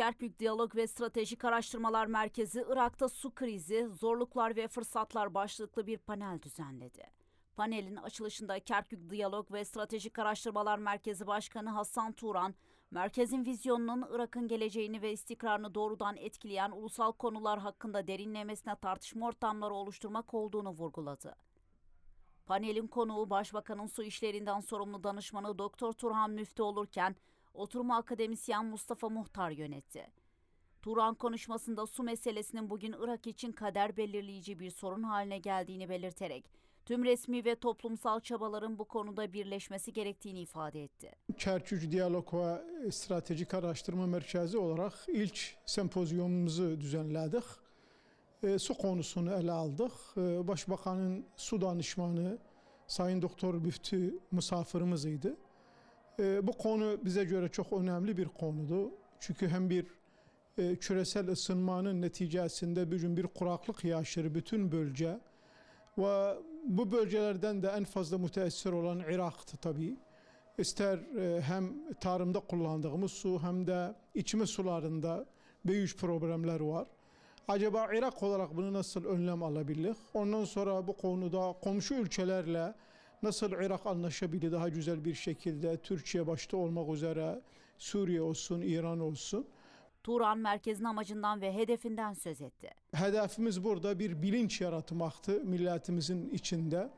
Kerkük Diyalog ve Stratejik Araştırmalar Merkezi Irak'ta su krizi, zorluklar ve fırsatlar başlıklı bir panel düzenledi. Panelin açılışında Kerkük Diyalog ve Stratejik Araştırmalar Merkezi Başkanı Hasan Turan, merkezin vizyonunun Irak'ın geleceğini ve istikrarını doğrudan etkileyen ulusal konular hakkında derinlemesine tartışma ortamları oluşturmak olduğunu vurguladı. Panelin konuğu Başbakanın su işlerinden sorumlu danışmanı Doktor Turhan Müftü olurken, oturumu akademisyen Mustafa Muhtar yönetti. Turan konuşmasında su meselesinin bugün Irak için kader belirleyici bir sorun haline geldiğini belirterek, tüm resmi ve toplumsal çabaların bu konuda birleşmesi gerektiğini ifade etti. Kerkük Diyalog ve Stratejik Araştırma Merkezi olarak ilk sempozyumumuzu düzenledik. E, su konusunu ele aldık. E, Başbakanın su danışmanı Sayın Doktor Müftü misafirimizdi. E, bu konu bize göre çok önemli bir konudu. Çünkü hem bir e, küresel ısınmanın neticesinde bugün bir kuraklık yaşır bütün bölge ve bu bölgelerden de en fazla müteessir olan Irak'tı tabii. İster e, hem tarımda kullandığımız su hem de içme sularında büyük problemler var. Acaba Irak olarak bunu nasıl önlem alabilir? Ondan sonra bu konuda komşu ülkelerle nasıl Irak anlaşabilir daha güzel bir şekilde Türkiye başta olmak üzere Suriye olsun, İran olsun. Turan merkezin amacından ve hedefinden söz etti. Hedefimiz burada bir bilinç yaratmaktı milletimizin içinde.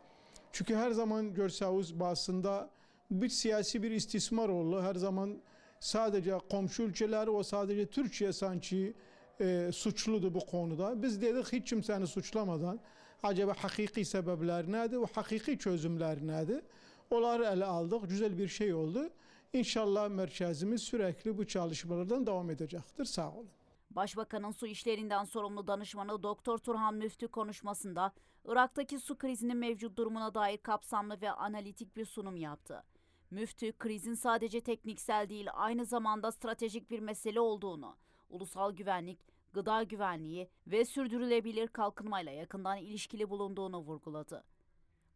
Çünkü her zaman görseniz basında bir siyasi bir istismar oldu. Her zaman sadece komşu ülkeler ve sadece Türkiye sanki e, suçludu bu konuda. Biz dedik hiç kimseni suçlamadan acaba hakiki sebepler nedir ve hakiki çözümler nedir? Onları ele aldık. Güzel bir şey oldu. İnşallah merkezimiz sürekli bu çalışmalardan devam edecektir. Sağ olun. Başbakanın su işlerinden sorumlu danışmanı Doktor Turhan Müftü konuşmasında Irak'taki su krizinin mevcut durumuna dair kapsamlı ve analitik bir sunum yaptı. Müftü, krizin sadece tekniksel değil aynı zamanda stratejik bir mesele olduğunu, ulusal güvenlik, gıda güvenliği ve sürdürülebilir kalkınmayla yakından ilişkili bulunduğunu vurguladı.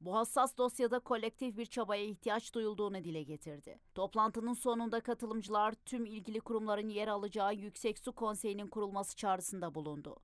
Bu hassas dosyada kolektif bir çabaya ihtiyaç duyulduğunu dile getirdi. Toplantının sonunda katılımcılar tüm ilgili kurumların yer alacağı Yüksek Su Konseyi'nin kurulması çağrısında bulundu.